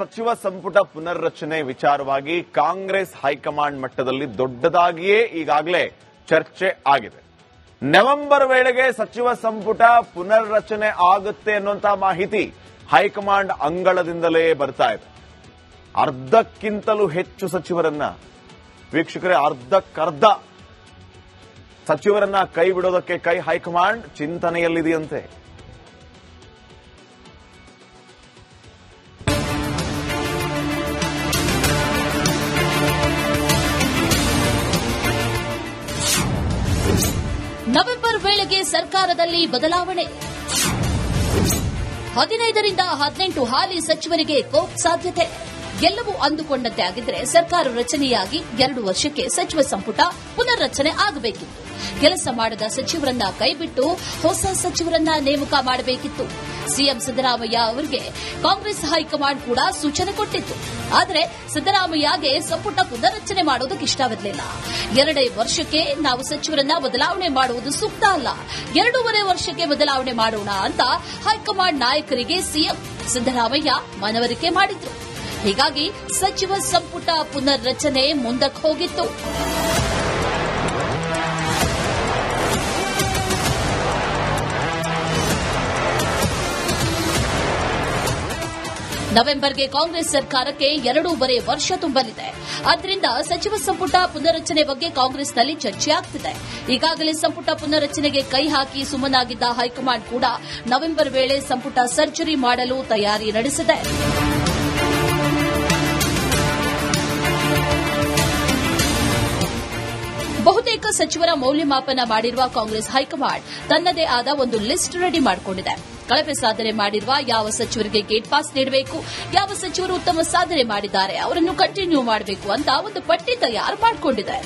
ಸಚಿವ ಸಂಪುಟ ಪುನರ್ರಚನೆ ವಿಚಾರವಾಗಿ ಕಾಂಗ್ರೆಸ್ ಹೈಕಮಾಂಡ್ ಮಟ್ಟದಲ್ಲಿ ದೊಡ್ಡದಾಗಿಯೇ ಈಗಾಗಲೇ ಚರ್ಚೆ ಆಗಿದೆ. ನವೆಂಬರ್ ವೇಳೆಗೆ ಸಚಿವ ಸಂಪುಟ ಪುನರ್ರಚನೆ ಆಗುತ್ತೆ ಅನ್ನುವಂತಹ ಮಾಹಿತಿ ಹೈಕಮಾಂಡ್ ಅಂಗಳದಿಂದಲೇ ಬರ್ತಾ ಇದೆ. ಅರ್ಧಕ್ಕಿಂತಲೂ ಹೆಚ್ಚು ಸಚಿವರನ್ನ, ವೀಕ್ಷಕರೇ, ಅರ್ಧಕ್ಕರ್ಧ ಸಚಿವರನ್ನ ಕೈ ಬಿಡೋದಕ್ಕೆ ಕೈ ಹೈಕಮಾಂಡ್ ಚಿಂತನೆಯಲ್ಲಿದೆಯಂತೆ. ಸರ್ಕಾರದಲ್ಲಿ ಬದಲಾವಣೆ. ಹದಿನೈದರಿಂದ ಹದಿನೆಂಟು ಹಾಲಿ ಸಚಿವರಿಗೆ ಕೋಪ್ ಸಾಧ್ಯತೆ. ಎಲ್ಲವೂ ಅಂದುಕೊಂಡಂತೆ ಆಗಿದ್ರೆ ಸರ್ಕಾರ ರಚನೆಯಾಗಿ ಎರಡು ವರ್ಷಕ್ಕೆ ಸಚಿವ ಸಂಪುಟ ಪುನರ್ರಚನೆ ಆಗಬೇಕಿತ್ತು. ಕೆಲಸ ಮಾಡದ ಸಚಿವರನ್ನ ಕೈಬಿಟ್ಟು ಹೊಸ ಸಚಿವರನ್ನ ನೇಮಕ ಮಾಡಬೇಕಿತ್ತು. ಸಿಎಂ ಸಿದ್ದರಾಮಯ್ಯ ಅವರಿಗೆ ಕಾಂಗ್ರೆಸ್ ಹೈಕಮಾಂಡ್ ಕೂಡ ಸೂಚನೆ ಕೊಟ್ಟಿತ್ತು. ಆದರೆ ಸಿದ್ದರಾಮಯ್ಯಗೆ ಸಂಪುಟ ಪುನರ್ರಚನೆ ಮಾಡೋದಕ್ಕೆ ಇಷ್ಟವಿರಲಿಲ್ಲ. ಎರಡೇ ವರ್ಷಕ್ಕೆ ನಾವು ಸಚಿವರನ್ನ ಬದಲಾವಣೆ ಮಾಡುವುದು ಸೂಕ್ತ ಅಲ್ಲ. ಎರಡೂವರೆ ವರ್ಷಕ್ಕೆ ಬದಲಾವಣೆ ಮಾಡೋಣ ಅಂತ ಹೈಕಮಾಂಡ್ ನಾಯಕರಿಗೆ ಸಿಎಂ ಸಿದ್ದರಾಮಯ್ಯ ಮನವರಿಕೆ ಮಾಡಿದ್ರು. ಹೀಗಾಗಿ ಸಚಿವ ಸಂಪುಟ ಪುನರ್ರಚನೆ ಮುಂದಕ್ಕೆ ಹೋಗಿತ್ತು. ನವೆಂಬರ್ಗೆ ಕಾಂಗ್ರೆಸ್ ಸರ್ಕಾರಕ್ಕೆ ಎರಡೂವರೆ ವರ್ಷ ತುಂಬಲಿದೆ. ಆದ್ದರಿಂದ ಸಚಿವ ಸಂಪುಟ ಪುನರ್ರಚನೆ ಬಗ್ಗೆ ಕಾಂಗ್ರೆಸ್ನಲ್ಲಿ ಚರ್ಚೆ ಆಗ್ತಿದೆ. ಈಗಾಗಲೇ ಸಂಪುಟ ಪುನರ್ರಚನೆಗೆ ಕೈ ಹಾಕಿ ಸುಮ್ಮನಾಗಿದ್ದ ಹೈಕಮಾಂಡ್ ಕೂಡ ನವೆಂಬರ್ ವೇಳೆ ಸಂಪುಟ ಸರ್ಜರಿ ಮಾಡಲು ತಯಾರಿ ನಡೆಸಿದೆ. ಬಹುತೇಕ ಸಚಿವರ ಮೌಲ್ಯಮಾಪನ ಮಾಡಿರುವ ಕಾಂಗ್ರೆಸ್ ಹೈಕಮಾಂಡ್ ತನ್ನದೇ ಆದ ಒಂದು ಲಿಸ್ಟ್ ರೆಡಿ ಮಾಡಿಕೊಂಡಿದೆ. ಕಳಪೆ ಸಾಧನೆ ಮಾಡಿರುವ ಯಾವ ಸಚಿವರಿಗೆ ಗೇಟ್ ಪಾಸ್ ನೀಡಬೇಕು, ಯಾವ ಸಚಿವರು ಉತ್ತಮ ಸಾಧನೆ ಮಾಡಿದ್ದಾರೆ, ಅವರನ್ನು ಕಂಟಿನ್ಯೂ ಮಾಡಬೇಕು ಅಂತ ಒಂದು ಪಟ್ಟಿ ತಯಾರು ಮಾಡಿಕೊಂಡಿದೆ.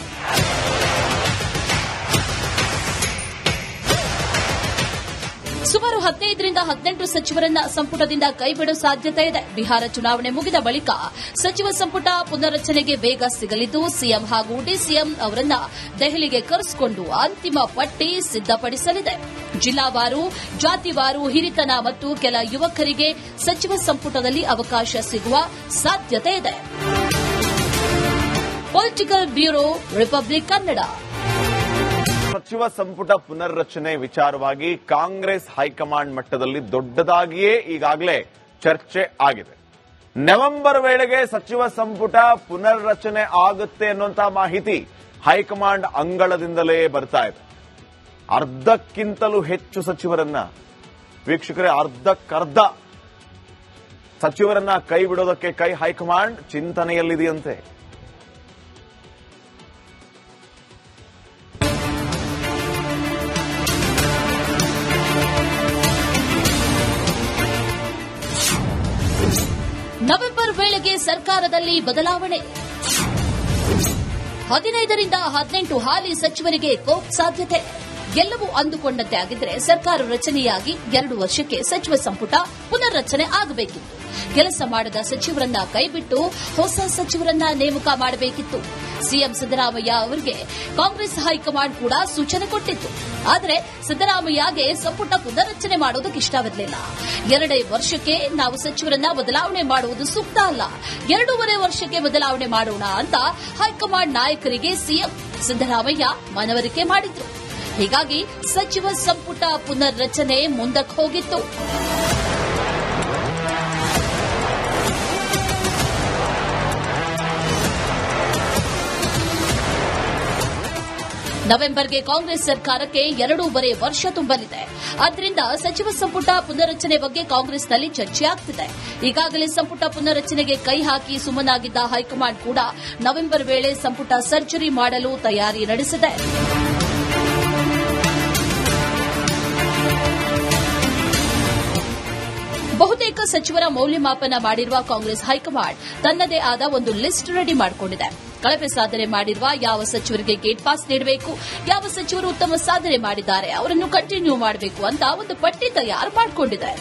ಸುಮಾರು ಹದಿನೈದರಿಂದ ಹದಿನೆಂಟು ಸಚಿವರನ್ನ ಸಂಪುಟದಿಂದ ಕೈಬಿಡುವ ಸಾಧ್ಯತೆ ಇದೆ. ಬಿಹಾರ ಚುನಾವಣೆ ಮುಗಿದ ಬಳಿಕ ಸಚಿವ ಸಂಪುಟ ಪುನರ್ರಚನೆಗೆ ವೇಗ ಸಿಗಲಿದ್ದು ಸಿಎಂ ಹಾಗೂ ಡಿಸಿಎಂ ಅವರನ್ನ ದೆಹಲಿಗೆ ಕರೆಸಿಕೊಂಡು ಅಂತಿಮ ಪಟ್ಟಿ ಸಿದ್ದಪಡಿಸಲಿದೆ ಜಿಲ್ಲಾವಾರು, ಜಾತಿವಾರು, ಹಿರಿತನ ಮತ್ತು ಕೆಲ ಯುವಕರಿಗೆ ಸಚಿವ ಸಂಪುಟದಲ್ಲಿ ಅವಕಾಶ ಸಿಗುವ ಸಾಧ್ಯತೆ ಇದೆ. Political bureau, republic Kannada. ಸಚಿವ ಸಂಪುಟ ಪುನರ್ರಚನೆ ವಿಚಾರವಾಗಿ ಕಾಂಗ್ರೆಸ್ ಹೈಕಮಾಂಡ್ ಮಟ್ಟದಲ್ಲಿ ದೊಡ್ಡದಾಗಿಯೇ ಈಗಾಗಲೇ ಚರ್ಚೆ ಆಗಿದೆ. ನವೆಂಬರ್ ವೇಳೆಗೆ ಸಚಿವ ಸಂಪುಟ ಪುನರ್ರಚನೆ ಆಗುತ್ತೆ ಅನ್ನುವಂತಹ ಮಾಹಿತಿ ಹೈಕಮಾಂಡ್ ಅಂಗಳದಿಂದಲೇ ಬರ್ತಾ ಇದೆ. ಅರ್ಧಕ್ಕಿಂತಲೂ ಹೆಚ್ಚು ಸಚಿವರನ್ನ, ವೀಕ್ಷಕರೇ, ಅರ್ಧಕ್ಕರ್ಧ ಸಚಿವರನ್ನ ಕೈ ಬಿಡೋದಕ್ಕೆ ಕೈ ಹೈಕಮಾಂಡ್ ಚಿಂತನೆಯಲ್ಲಿದೆಯಂತೆ. ಸರ್ಕಾರದಲ್ಲಿ ಬದಲಾವಣೆ. ಹದಿನೈದರಿಂದ ಹದಿನೆಂಟು ಹಾಲಿ ಸಚಿವರಿಗೆ ಕೋಪ್ ಸಾಧ್ಯತೆ. ಎಲ್ಲವೂ ಅಂದುಕೊಂಡಂತೆ ಆಗಿದ್ರೆ ಸರ್ಕಾರ ರಚನೆಯಾಗಿ ಎರಡು ವರ್ಷಕ್ಕೆ ಸಚಿವ ಸಂಪುಟ ಪುನರ್ರಚನೆ ಆಗಬೇಕಿತ್ತು. ಕೆಲಸ ಮಾಡದ ಸಚಿವರನ್ನ ಕೈಬಿಟ್ಟು ಹೊಸ ಸಚಿವರನ್ನ ನೇಮಕ ಮಾಡಬೇಕಿತ್ತು. ಸಿಎಂ ಸಿದ್ದರಾಮಯ್ಯ ಅವರಿಗೆ ಕಾಂಗ್ರೆಸ್ ಹೈಕಮಾಂಡ್ ಕೂಡ ಸೂಚನೆ ಕೊಟ್ಟಿತ್ತು. ಆದರೆ ಸಿದ್ದರಾಮಯ್ಯಗೆ ಸಂಪುಟ ಪುನರ್ರಚನೆ ಮಾಡೋದಕ್ಕೆ ಇಷ್ಟವಿರಲಿಲ್ಲ. ಎರಡೇ ವರ್ಷಕ್ಕೆ ನಾವು ಸಚಿವರನ್ನ ಬದಲಾವಣೆ ಮಾಡುವುದು ಸೂಕ್ತ ಅಲ್ಲ. ಎರಡೂವರೆ ವರ್ಷಕ್ಕೆ ಬದಲಾವಣೆ ಮಾಡೋಣ ಅಂತ ಹೈಕಮಾಂಡ್ ನಾಯಕರಿಗೆ ಸಿಎಂ ಸಿದ್ದರಾಮಯ್ಯ ಮನವರಿಕೆ ಮಾಡಿದ್ರು. ಹೀಗಾಗಿ ಸಚಿವ ಸಂಪುಟ ಪುನರ್ರಚನೆ ಮುಂದಕ್ಕೆ ಹೋಗಿತ್ತು. ನವೆಂಬರ್ಗೆ ಕಾಂಗ್ರೆಸ್ ಸರ್ಕಾರಕ್ಕೆ ಎರಡೂವರೆ ವರ್ಷ ತುಂಬಲಿದೆ. ಆದ್ದರಿಂದ ಸಚಿವ ಸಂಪುಟ ಪುನರ್ರಚನೆ ಬಗ್ಗೆ ಕಾಂಗ್ರೆಸ್ನಲ್ಲಿ ಚರ್ಚೆ ಆಗ್ತಿದೆ. ಈಗಾಗಲೇ ಸಂಪುಟ ಪುನರ್ರಚನೆಗೆ ಕೈ ಹಾಕಿ ಸುಮ್ಮನಾಗಿದ್ದ ಹೈಕಮಾಂಡ್ ಕೂಡ ನವೆಂಬರ್ ವೇಳೆ ಸಂಪುಟ ಸರ್ಜರಿ ಮಾಡಲು ತಯಾರಿ ನಡೆಸಿದೆ. ಬಹುತೇಕ ಸಚಿವರ ಮೌಲ್ಯಮಾಪನ ಮಾಡಿರುವ ಕಾಂಗ್ರೆಸ್ ಹೈಕಮಾಂಡ್ ತನ್ನದೇ ಆದ ಒಂದು ಲಿಸ್ಟ್ ರೆಡಿ ಮಾಡಿಕೊಂಡಿದೆ. ಕಳಪೆ ಸಾಧನೆ ಮಾಡಿರುವ ಯಾವ ಸಚಿವರಿಗೆ ಗೇಟ್ ಪಾಸ್ ನೀಡಬೇಕು, ಯಾವ ಸಚಿವರು ಉತ್ತಮ ಸಾಧನೆ ಮಾಡಿದ್ದಾರೆ, ಅವರನ್ನು ಕಂಟಿನ್ಯೂ ಮಾಡಬೇಕು ಅಂತ ಒಂದು ಪಟ್ಟಿ ತಯಾರು ಮಾಡಿಕೊಂಡಿದೆ.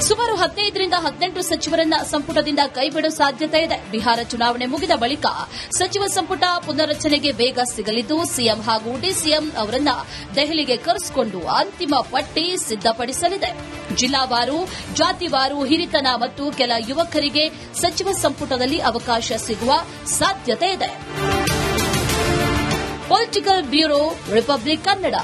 ಸುಮಾರು ಹದಿನೈದರಿಂದ ಹದಿನೆಂಟು ಸಚಿವರನ್ನ ಸಂಪುಟದಿಂದ ಕೈಬಿಡುವ ಸಾಧ್ಯತೆ ಇದೆ. ಬಿಹಾರ ಚುನಾವಣೆ ಮುಗಿದ ಬಳಿಕ ಸಚಿವ ಸಂಪುಟ ಪುನರ್ರಚನೆಗೆ ವೇಗ ಸಿಗಲಿದ್ದು ಸಿಎಂ ಹಾಗೂ ಡಿಸಿಎಂ ಅವರನ್ನ ದೆಹಲಿಗೆ ಕರೆಸಿಕೊಂಡು ಅಂತಿಮ ಪಟ್ಟಿ ಸಿದ್ದಪಡಿಸಲಿದೆ ಜಿಲ್ಲಾವಾರು, ಜಾತಿವಾರು, ಹಿರಿತನ ಮತ್ತು ಕೆಲ ಯುವಕರಿಗೆ ಸಚಿವ ಸಂಪುಟದಲ್ಲಿ ಅವಕಾಶ ಸಿಗುವ ಸಾಧ್ಯತೆ ಇದೆ. Political bureau, republic Kannada.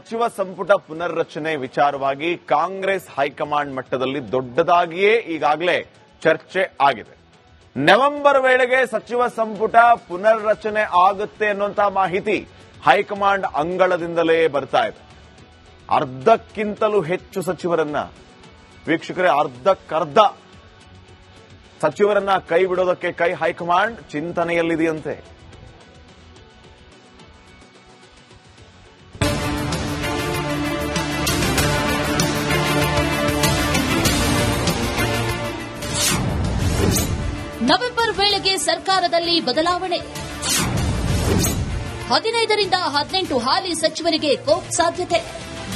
ಸಚಿವ ಸಂಪುಟ ಪುನರ್ರಚನೆ ವಿಚಾರವಾಗಿ ಕಾಂಗ್ರೆಸ್ ಹೈಕಮಾಂಡ್ ಮಟ್ಟದಲ್ಲಿ ದೊಡ್ಡದಾಗಿಯೇ ಈಗಾಗಲೇ ಚರ್ಚೆ ಆಗಿದೆ. ನವೆಂಬರ್ ವೇಳೆಗೆ ಸಚಿವ ಸಂಪುಟ ಪುನರ್ರಚನೆ ಆಗುತ್ತೆ ಅನ್ನುವಂತಹ ಮಾಹಿತಿ ಹೈಕಮಾಂಡ್ ಅಂಗಳದಿಂದಲೇ ಬರ್ತಾ ಇದೆ. ಅರ್ಧಕ್ಕಿಂತಲೂ ಹೆಚ್ಚು ಸಚಿವರನ್ನ, ವೀಕ್ಷಕರೇ, ಅರ್ಧಕ್ಕರ್ಧ ಸಚಿವರನ್ನ ಕೈ ಬಿಡೋದಕ್ಕೆ ಕೈ ಹೈಕಮಾಂಡ್ ಚಿಂತನೆಯಲ್ಲಿದೆಯಂತೆ. ಸರ್ಕಾರದಲ್ಲಿ ಬದಲಾವಣೆ. ಹದಿನೈದರಿಂದ ಹದಿನೆಂಟು ಹಾಲಿ ಸಚಿವರಿಗೆ ಕೋಪ್ ಸಾಧ್ಯತೆ.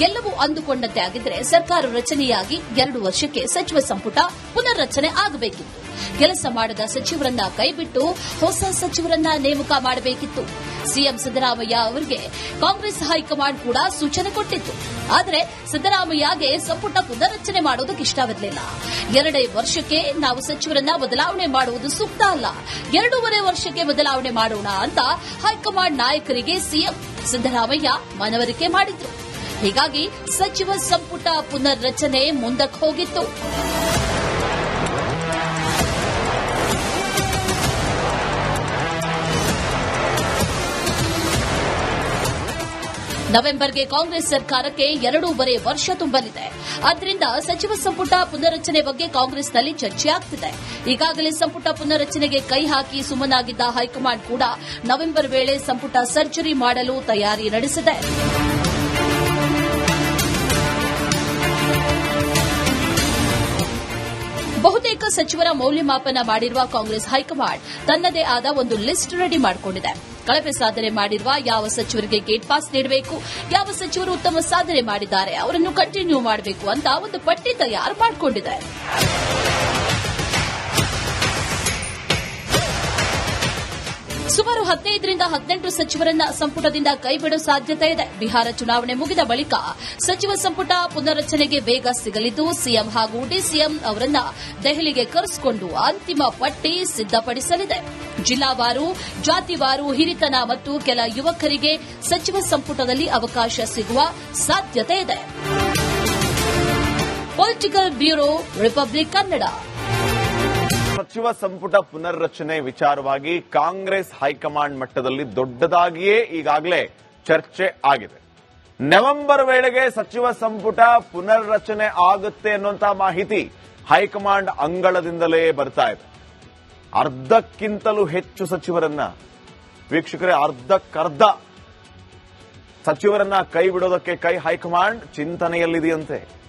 ಎಲ್ಲವೂ ಅಂದುಕೊಂಡಂತೆ ಆಗಿದ್ರೆ ಸರ್ಕಾರ ರಚನೆಯಾಗಿ ಎರಡು ವರ್ಷಕ್ಕೆ ಸಚಿವ ಸಂಪುಟ ಪುನರ್ರಚನೆ ಆಗಬೇಕಿತ್ತು. ಕೆಲಸ ಮಾಡದ ಸಚಿವರನ್ನ ಕೈಬಿಟ್ಟು ಹೊಸ ಸಚಿವರನ್ನ ನೇಮಕ ಮಾಡಬೇಕಿತ್ತು. ಸಿಎಂ ಸಿದ್ದರಾಮಯ್ಯ ಅವರಿಗೆ ಕಾಂಗ್ರೆಸ್ ಹೈಕಮಾಂಡ್ ಕೂಡ ಸೂಚನೆ ಕೊಟ್ಟಿತ್ತು. ಆದರೆ ಸಿದ್ದರಾಮಯ್ಯಗೆ ಸಂಪುಟ ಪುನರ್ರಚನೆ ಮಾಡೋದಕ್ಕೆ ಇಷ್ಟವಿರಲಿಲ್ಲ. ಎರಡೇ ವರ್ಷಕ್ಕೆ ನಾವು ಸಚಿವರನ್ನ ಬದಲಾವಣೆ ಮಾಡುವುದು ಸೂಕ್ತ ಅಲ್ಲ. ಎರಡೂವರೆ ವರ್ಷಕ್ಕೆ ಬದಲಾವಣೆ ಮಾಡೋಣ ಅಂತ ಹೈಕಮಾಂಡ್ ನಾಯಕರಿಗೆ ಸಿಎಂ ಸಿದ್ದರಾಮಯ್ಯ ಮನವರಿಕೆ ಮಾಡಿದ್ರು. ಹೀಗಾಗಿ ಸಚಿವ ಸಂಪುಟ ಪುನರ್ರಚನೆ ಮುಂದಕ್ಕೆ ಹೋಗಿತ್ತು. ನವೆಂಬರ್ಗೆ ಕಾಂಗ್ರೆಸ್ ಸರ್ಕಾರಕ್ಕೆ ಎರಡೂವರೆ ವರ್ಷ ತುಂಬಲಿದೆ. ಆದ್ದರಿಂದ ಸಚಿವ ಸಂಪುಟ ಪುನರ್ರಚನೆ ಬಗ್ಗೆ ಕಾಂಗ್ರೆಸ್ನಲ್ಲಿ ಚರ್ಚೆ ಈಗಾಗಲೇ ಸಂಪುಟ ಪುನರ್ರಚನೆಗೆ ಕೈ ಹಾಕಿ ಸುಮ್ಮನಾಗಿದ್ದ ಹೈಕಮಾಂಡ್ ಕೂಡ ನವೆಂಬರ್ ವೇಳೆ ಸಂಪುಟ ಸರ್ಜರಿ ಮಾಡಲು ತಯಾರಿ ನಡೆಸಿದೆ. ಬಹುತೇಕ ಸಚಿವರ ಮೌಲ್ಯಮಾಪನ ಮಾಡಿರುವ ಕಾಂಗ್ರೆಸ್ ಹೈಕಮಾಂಡ್ ತನ್ನದೇ ಆದ ಒಂದು ಲಿಸ್ಟ್ ರೆಡಿ ಮಾಡಿಕೊಂಡಿದೆ. ಕಳಪೆ ಸಾಧನೆ ಮಾಡಿರುವ ಯಾವ ಸಚಿವರಿಗೆ ಗೇಟ್ ಪಾಸ್ ನೀಡಬೇಕು, ಯಾವ ಸಚಿವರು ಉತ್ತಮ ಸಾಧನೆ ಮಾಡಿದ್ದಾರೆ, ಅವರನ್ನು ಕಂಟಿನ್ಯೂ ಮಾಡಬೇಕು ಅಂತ ಒಂದು ಪಟ್ಟಿ ತಯಾರು ಮಾಡಿಕೊಂಡಿದೆ ಸುಮಾರು ಹದಿನೈದರಿಂದ ಹದಿನೆಂಟು ಸಚಿವರನ್ನ ಸಂಪುಟದಿಂದ ಕೈಬಿಡುವ ಸಾಧ್ಯತೆ ಇದೆ. ಬಿಹಾರ ಚುನಾವಣೆ ಮುಗಿದ ಬಳಿಕ ಸಚಿವ ಸಂಪುಟ ಪುನರ್ರಚನೆಗೆ ವೇಗ ಸಿಗಲಿದ್ದು ಸಿಎಂ ಹಾಗೂ ಡಿಸಿಎಂ ಅವರನ್ನ ದೆಹಲಿಗೆ ಕರೆಸಿಕೊಂಡು ಅಂತಿಮ ಪಟ್ಟಿ ಸಿದ್ದಪಡಿಸಲಿದೆ ಜಿಲ್ಲಾವಾರು, ಜಾತಿವಾರು, ಹಿರಿತನ ಮತ್ತು ಕೆಲ ಯುವಕರಿಗೆ ಸಚಿವ ಸಂಪುಟದಲ್ಲಿ ಅವಕಾಶ ಸಿಗುವ ಸಾಧ್ಯತೆ ಇದೆ. Political bureau, republic Kannada. ಸಚಿವ ಸಂಪುಟ ಪುನರ್ರಚನೆ ವಿಚಾರವಾಗಿ ಕಾಂಗ್ರೆಸ್ ಹೈಕಮಾಂಡ್ ಮಟ್ಟದಲ್ಲಿ ದೊಡ್ಡದಾಗಿಯೇ ಈಗಾಗಲೇ ಚರ್ಚೆ ಆಗಿದೆ. ನವೆಂಬರ್ ವೇಳೆಗೆ ಸಚಿವ ಸಂಪುಟ ಪುನರ್ರಚನೆ ಆಗುತ್ತೆ ಅನ್ನುವಂತಹ ಮಾಹಿತಿ ಹೈಕಮಾಂಡ್ ಅಂಗಳದಿಂದಲೇ ಬರ್ತಾ ಇದೆ. ಅರ್ಧಕ್ಕಿಂತಲೂ ಹೆಚ್ಚು ಸಚಿವರನ್ನ, ವೀಕ್ಷಕರೇ, ಅರ್ಧಕ್ಕರ್ಧ ಸಚಿವರನ್ನ ಕೈ ಬಿಡೋದಕ್ಕೆ ಕೈ ಹೈಕಮಾಂಡ್ ಚಿಂತನೆಯಲ್ಲಿದೆಯಂತೆ.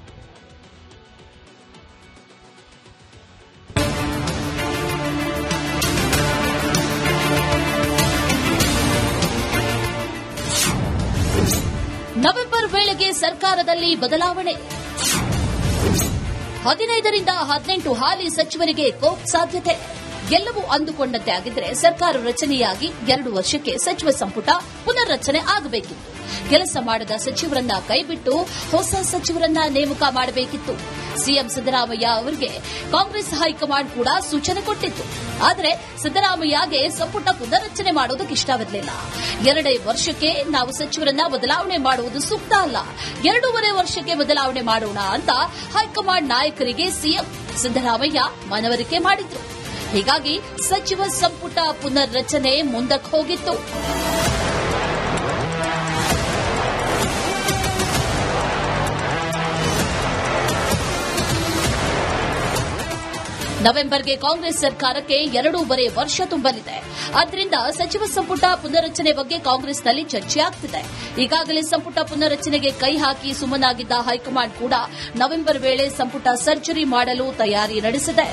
ಸರ್ಕಾರದಲ್ಲಿ ಬದಲಾವಣೆ. ಹದಿನೈದರಿಂದ ಹದಿನೆಂಟು ಹಾಲಿ ಸಚಿವರಿಗೆ ಕೋಪ್ ಸಾಧ್ಯತೆ. ಎಲ್ಲವೂ ಅಂದುಕೊಂಡಂತೆ ಆಗಿದ್ರೆ ಸರ್ಕಾರ ರಚನೆಯಾಗಿ ಎರಡು ವರ್ಷಕ್ಕೆ ಸಚಿವ ಸಂಪುಟ ಪುನರ್ರಚನೆ ಆಗಬೇಕಿತ್ತು. ಕೆಲಸ ಮಾಡದ ಸಚಿವರನ್ನ ಕೈಬಿಟ್ಟು ಹೊಸ ಸಚಿವರನ್ನ ನೇಮಕ ಮಾಡಬೇಕಿತ್ತು. ಸಿಎಂ ಸಿದ್ದರಾಮಯ್ಯ ಅವರಿಗೆ ಕಾಂಗ್ರೆಸ್ ಹೈಕಮಾಂಡ್ ಕೂಡ ಸೂಚನೆ ಕೊಟ್ಟಿತ್ತು. ಆದರೆ ಸಿದ್ದರಾಮಯ್ಯಗೆ ಸಂಪುಟ ಪುನರ್ರಚನೆ ಮಾಡೋದಕ್ಕೆ ಇಷ್ಟವಿರಲಿಲ್ಲ. ಎರಡೇ ವರ್ಷಕ್ಕೆ ನಾವು ಸಚಿವರನ್ನ ಬದಲಾವಣೆ ಮಾಡುವುದು ಸೂಕ್ತ ಅಲ್ಲ. ಎರಡೂವರೆ ವರ್ಷಕ್ಕೆ ಬದಲಾವಣೆ ಮಾಡೋಣ ಅಂತ ಹೈಕಮಾಂಡ್ ನಾಯಕರಿಗೆ ಸಿಎಂ ಸಿದ್ದರಾಮಯ್ಯ ಮನವರಿಕೆ ಮಾಡಿದ್ರು. ಹೀಗಾಗಿ ಸಚಿವ ಸಂಪುಟ ಪುನರ್ರಚನೆ ಮುಂದಕ್ಕೆ ಹೋಗಿತ್ತು. ನವೆಂಬರ್ಗೆ ಕಾಂಗ್ರೆಸ್ ಸರ್ಕಾರಕ್ಕೆ ಎರಡೂವರೆ ವರ್ಷ ತುಂಬಲಿದೆ. ಆದ್ದರಿಂದ ಸಚಿವ ಸಂಪುಟ ಪುನರ್ರಚನೆ ಬಗ್ಗೆ ಕಾಂಗ್ರೆಸ್ನಲ್ಲಿ ಚರ್ಚೆ ಆಗ್ತಿದೆ. ಈಗಾಗಲೇ ಸಂಪುಟ ಪುನರ್ರಚನೆಗೆ ಕೈ ಹಾಕಿ ಸುಮ್ಮನಾಗಿದ್ದ ಹೈಕಮಾಂಡ್ ಕೂಡ ನವೆಂಬರ್ ವೇಳೆ ಸಂಪುಟ ಸರ್ಜರಿ ಮಾಡಲು ತಯಾರಿ ನಡೆಸಿದೆ.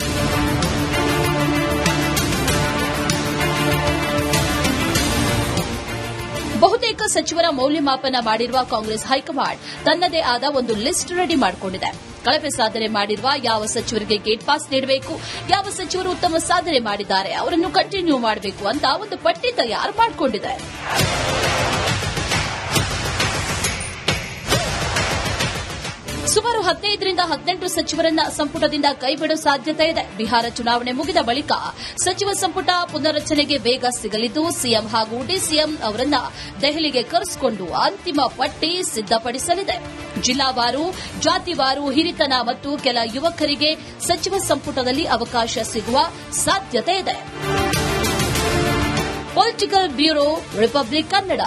ಬಹುತೇಕ ಸಚಿವರ ಮೌಲ್ಯಮಾಪನ ಮಾಡಿರುವ ಕಾಂಗ್ರೆಸ್ ಹೈಕಮಾಂಡ್ ತನ್ನದೇ ಆದ ಒಂದು ಲಿಸ್ಟ್ ರೆಡಿ ಮಾಡಿಕೊಂಡಿದೆ. ಕಳಪೆ ಸಾಧನೆ ಮಾಡಿರುವ ಯಾವ ಸಚಿವರಿಗೆ ಗೇಟ್ ಪಾಸ್ ನೀಡಬೇಕು, ಯಾವ ಸಚಿವರು ಉತ್ತಮ ಸಾಧನೆ ಮಾಡಿದ್ದಾರೆ, ಅವರನ್ನು ಕಂಟಿನ್ಯೂ ಮಾಡಬೇಕು ಅಂತ ಒಂದು ಪಟ್ಟಿ ತಯಾರು ಮಾಡಿಕೊಂಡಿದೆ. ಸುಮಾರು ಹದಿನೈದರಿಂದ ಹದಿನೆಂಟು ಸಚಿವರನ್ನ ಸಂಪುಟದಿಂದ ಕೈಬಿಡುವ ಸಾಧ್ಯತೆ ಇದೆ. ಬಿಹಾರ ಚುನಾವಣೆ ಮುಗಿದ ಬಳಿಕ ಸಚಿವ ಸಂಪುಟ ಪುನರ್ರಚನೆಗೆ ವೇಗ ಸಿಗಲಿದ್ದು ಸಿಎಂ ಹಾಗೂ ಡಿಸಿಎಂ ಅವರನ್ನ ದೆಹಲಿಗೆ ಕರೆಸಿಕೊಂಡು ಅಂತಿಮ ಪಟ್ಟಿ ಸಿದ್ದಪಡಿಸಲಿದೆ ಜಿಲ್ಲಾವಾರು, ಜಾತಿವಾರು, ಹಿರಿತನ ಮತ್ತು ಕೆಲ ಯುವಕರಿಗೆ ಸಚಿವ ಸಂಪುಟದಲ್ಲಿ ಅವಕಾಶ ಸಿಗುವ ಸಾಧ್ಯತೆ ಇದೆ. Political bureau, republic Kannada.